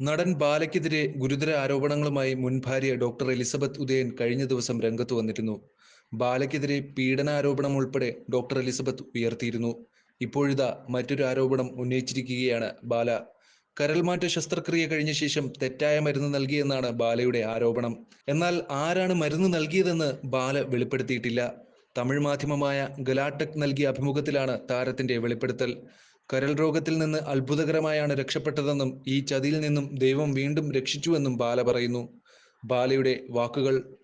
നടൻ ബാലയ്ക്കെതിരെ ഗുരുതര ആരോപണങ്ങളുമായി മുൻ ഭാര്യ ഡോക്ടർ എലിസബത്ത് ഉദയൻ കഴിഞ്ഞ ദിവസം രംഗത്ത് വന്നിരുന്നു. ബാലയ്ക്കെതിരെ പീഡനാരോപണം ഉൾപ്പെടെ ഡോക്ടർ എലിസബത്ത് ഉയർത്തിയിരുന്നു. ഇപ്പോഴിതാ മറ്റൊരു ആരോപണം ഉന്നയിച്ചിരിക്കുകയാണ് ബാല. കരൾമാറ്റ ശസ്ത്രക്രിയ കഴിഞ്ഞ ശേഷം തെറ്റായ മരുന്ന് നൽകിയെന്നാണ് ബാലയുടെ ആരോപണം. എന്നാൽ ആരാണ് മരുന്ന് നൽകിയതെന്ന് ബാല വെളിപ്പെടുത്തിയിട്ടില്ല. തമിഴ് മാധ്യമമായ ഗലാടെക് നൽകിയ അഭിമുഖത്തിലാണ് താരത്തിന്റെ വെളിപ്പെടുത്തൽ. കരൾ രോഗത്തിൽ നിന്ന് അത്ഭുതകരമായാണ് രക്ഷപ്പെട്ടതെന്നും ഈ ചതിയിൽ നിന്നും ദൈവം വീണ്ടും രക്ഷിച്ചുവെന്നും ബാല പറയുന്നു. ബാലയുടെ വാക്കുകൾ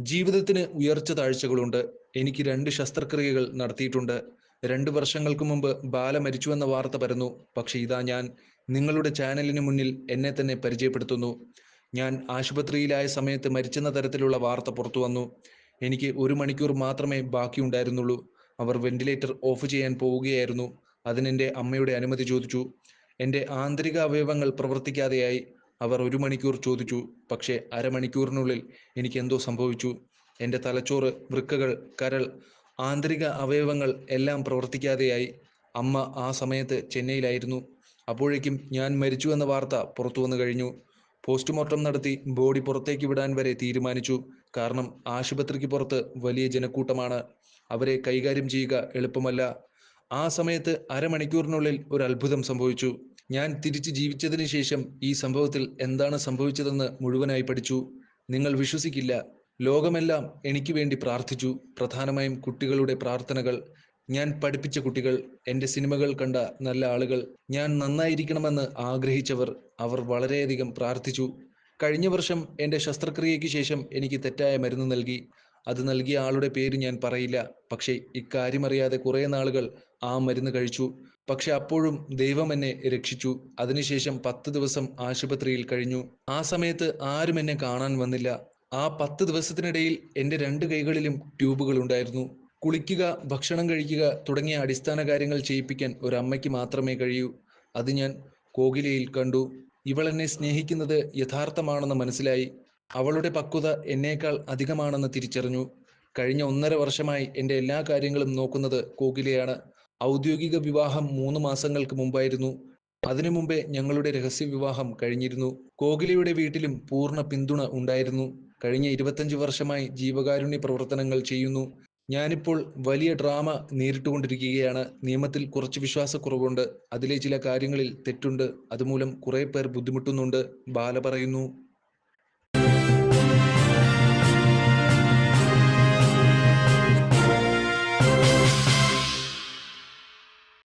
ജീവിതത്തിന് ഉയർച്ച താഴ്ചകളുണ്ട്. എനിക്ക് രണ്ട് ശസ്ത്രക്രിയകൾ നടത്തിയിട്ടുണ്ട്. രണ്ട് വർഷങ്ങൾക്ക് മുമ്പ് ബാല മരിച്ചുവെന്ന വാർത്ത പരന്നു. പക്ഷേ ഇതാ ഞാൻ നിങ്ങളുടെ ചാനലിന് മുന്നിൽ എന്നെ തന്നെ പരിചയപ്പെടുത്തുന്നു. ഞാൻ ആശുപത്രിയിലായ സമയത്ത് മരിച്ചെന്ന തരത്തിലുള്ള വാർത്ത പുറത്തു വന്നു. എനിക്ക് ഒരു മണിക്കൂർ മാത്രമേ ബാക്കിയുണ്ടായിരുന്നുള്ളൂ. അവർ വെന്റിലേറ്റർ ഓഫ് ചെയ്യാൻ പോവുകയായിരുന്നു. അതിനെന്റെ അമ്മയുടെ അനുമതി ചോദിച്ചു. എന്റെ ആന്തരിക അവയവങ്ങൾ പ്രവർത്തിക്കാതെയായി അവർ ഒരു മണിക്കൂർ ചോദിച്ചു. പക്ഷേ അരമണിക്കൂറിനുള്ളിൽ എനിക്ക് എന്തോ സംഭവിച്ചു. എന്റെ തലച്ചോറ് വൃക്കകൾ കരൾ ആന്തരിക അവയവങ്ങൾ എല്ലാം പ്രവർത്തിക്കാതെയായി. അമ്മ ആ സമയത്ത് ചെന്നൈയിലായിരുന്നു. അപ്പോഴേക്കും ഞാൻ മരിച്ചു എന്ന വാർത്ത പുറത്തു വന്നു കഴിഞ്ഞു. പോസ്റ്റ്മോർട്ടം നടത്തി ബോഡി പുറത്തേക്ക് വിടാൻ വരെ തീരുമാനിച്ചു. കാരണം ആശുപത്രിക്ക് പുറത്ത് വലിയ ജനക്കൂട്ടമാണ്. അവരെ കൈകാര്യം ചെയ്യുക എളുപ്പമല്ല. ആ സമയത്ത് അരമണിക്കൂറിനുള്ളിൽ ഒരു അത്ഭുതം സംഭവിച്ചു. ഞാൻ തിരിച്ചു ജീവിച്ചതിന് ശേഷം ഈ സംഭവത്തിൽ എന്താണ് സംഭവിച്ചതെന്ന് മുഴുവനായി പഠിച്ചു. നിങ്ങൾ വിശ്വസിക്കില്ല. ലോകമെല്ലാം എനിക്ക് വേണ്ടി പ്രാർത്ഥിച്ചു. പ്രധാനമായും കുട്ടികളുടെ പ്രാർത്ഥനകൾ. ഞാൻ പഠിപ്പിച്ച കുട്ടികൾ എന്റെ സിനിമകൾ കണ്ട നല്ല ആളുകൾ. ഞാൻ നന്നായിരിക്കണമെന്ന് ആഗ്രഹിച്ചവർ അവർ വളരെയധികം പ്രാർത്ഥിച്ചു. കഴിഞ്ഞ വർഷം എന്റെ ശസ്ത്രക്രിയയ്ക്ക് ശേഷം എനിക്ക് തെറ്റായ മരുന്ന് നൽകി. അത് നൽകിയ ആളുടെ പേര് ഞാൻ പറയില്ല. പക്ഷേ ഇക്കാര്യം അറിയാതെ കുറേ നാളുകൾ ആ മരുന്ന് കഴിച്ചു. പക്ഷെ അപ്പോഴും ദൈവം എന്നെ രക്ഷിച്ചു. അതിനുശേഷം പത്ത് ദിവസം ആശുപത്രിയിൽ കഴിഞ്ഞു. ആ സമയത്ത് ആരും എന്നെ കാണാൻ വന്നില്ല. ആ പത്ത് ദിവസത്തിനിടയിൽ എന്റെ രണ്ട് കൈകളിലും ട്യൂബുകൾ ഉണ്ടായിരുന്നു. കുളിക്കുക ഭക്ഷണം കഴിക്കുക തുടങ്ങിയ അടിസ്ഥാന കാര്യങ്ങൾ ചെയ്യിപ്പിക്കാൻ ഒരു അമ്മയ്ക്ക് മാത്രമേ കഴിയൂ. അത് ഞാൻ കോകിലയിൽ കണ്ടു. ഇവൾ എന്നെ സ്നേഹിക്കുന്നത് യഥാർത്ഥമാണെന്ന് മനസ്സിലായി. അവളുടെ പക്വത എന്നേക്കാൾ അധികമാണെന്ന് തിരിച്ചറിഞ്ഞു. കഴിഞ്ഞ ഒന്നര വർഷമായി എന്റെ എല്ലാ കാര്യങ്ങളും നോക്കുന്നത് കോകിലയാണ്. ഔദ്യോഗിക വിവാഹം മൂന്ന് മാസങ്ങൾക്ക് മുമ്പായിരുന്നു. അതിനു മുമ്പേ ഞങ്ങളുടെ രഹസ്യ വിവാഹം കഴിഞ്ഞിരുന്നു. കോകിലയുടെ വീട്ടിലും പൂർണ പിന്തുണ ഉണ്ടായിരുന്നു. കഴിഞ്ഞ ഇരുപത്തഞ്ച് വർഷമായി ജീവകാരുണ്യ പ്രവർത്തനങ്ങൾ ചെയ്യുന്നു. ഞാനിപ്പോൾ വലിയ ഡ്രാമ നേരിട്ടുകൊണ്ടിരിക്കുകയാണ്. നിയമത്തിൽ കുറച്ച് വിശ്വാസക്കുറവുണ്ട്. അതിലെ ചില കാര്യങ്ങളിൽ തെറ്റുണ്ട്. അതുമൂലം കുറെ പേർ ബുദ്ധിമുട്ടുന്നുണ്ട്. ബാല പറയുന്നു